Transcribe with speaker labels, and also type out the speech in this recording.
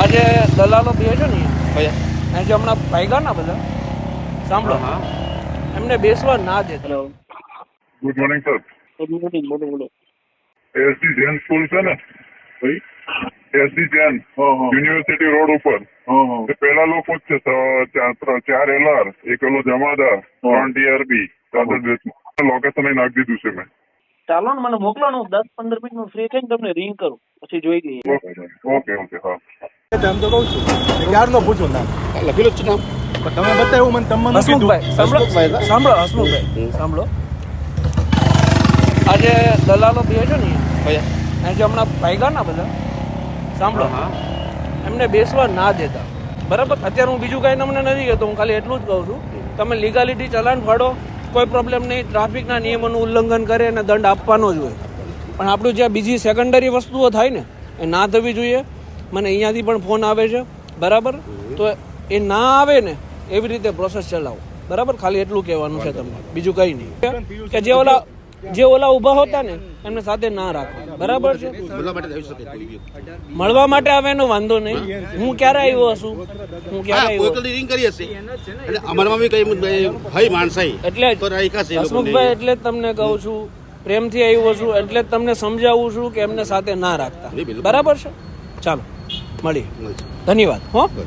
Speaker 1: આજે દલાલો બે છે ને અહીંયા જે હમણાં ભાઈગા ના બધા. સાંભળો.
Speaker 2: હા
Speaker 1: એમને બેસવા ના દે.
Speaker 3: Hello
Speaker 4: good morning sir
Speaker 3: good morning બોલો બોલો.
Speaker 4: એસડી જૈન સ્કૂલ છે ને? એસડી જૈન યુનિવર્સિટી રોડ ઉપર. પેલા લોકો જ છે ચાર ત્રણ- ચાર એલઆર. એક ઓલો જમાદાર ત્રણ ડીઆરબી ચાદર ડ્રેસમાં લોકેશન અહીં નાખી દીધું છે મેં.
Speaker 3: ચાલો ને મને મોકલો ને દસ પંદર મિનિટ ફ્રી થઈને તમને રિંગ કરું. પછી જોઈ લઈએ.
Speaker 4: ઓકે ઓકે હા.
Speaker 5: નામ તો કહું છું ક્યારનો પૂછું નામ?
Speaker 2: લખેલું જ છે નામ.
Speaker 5: પણ તમે બતાવ્યું મને તમે મને
Speaker 1: હસમુખભાઈ સાંભળો. સાંભળો હસમુખભાઈ. સાંભળો. આજે દલાલો બે છે ને અહીંયા જે હમણાં ભાઈગા ના બધા. સાંભળો.
Speaker 2: હા
Speaker 1: એમને બેસવા ના દેતા. બરાબર? અત્યારે હું બીજું કાંઈ તમને નથી કહેતો હું ખાલી એટલું જ કહું છું. તમે લીગાલિટી ચલાન ફાડો કોઈ પ્રોબ્લેમ નહીં. ટ્રાફિકના નિયમોનું ઉલ્લંઘન કરે અને દંડ આપવાનો જ હોય. પણ આપણું જ્યાં બીજી સેકન્ડરી વસ્તુઓ થાય ને એ ના થવી જોઈએ. મને અહીંયાથી પણ ફોન આવે છે બરાબર? તો એ ના આવે ને એવી રીતે પ્રોસેસ ચલાવો. બરાબર? ખાલી એટલું કહેવાનું છે તમને. બીજું કંઈ નહીં. કે જે ઓલા જે ઓલા ઊભા હોતા ને એમને સાથે ના રાખો. બરાબર છે? મળવા માટે આવે એનો વાંધો નહીં. હું ક્યારે આવ્યો હશું? હું ક્યારે આવ્યો?
Speaker 2: રિંગ કરી હશે. એટલે અમારામાં બી કઈ હઈ માણસાઈ.
Speaker 1: એટલે. હસમુખભાઈ એટલે તમને કહું છું પ્રેમથી આવ્યો છું એટલે જ તમને સમજાવું છું કે એમને સાથે ના રાખતા. બરાબર છે? ચાલો. મળીએ ધન્યવાદ હો.
Speaker 2: ભલા.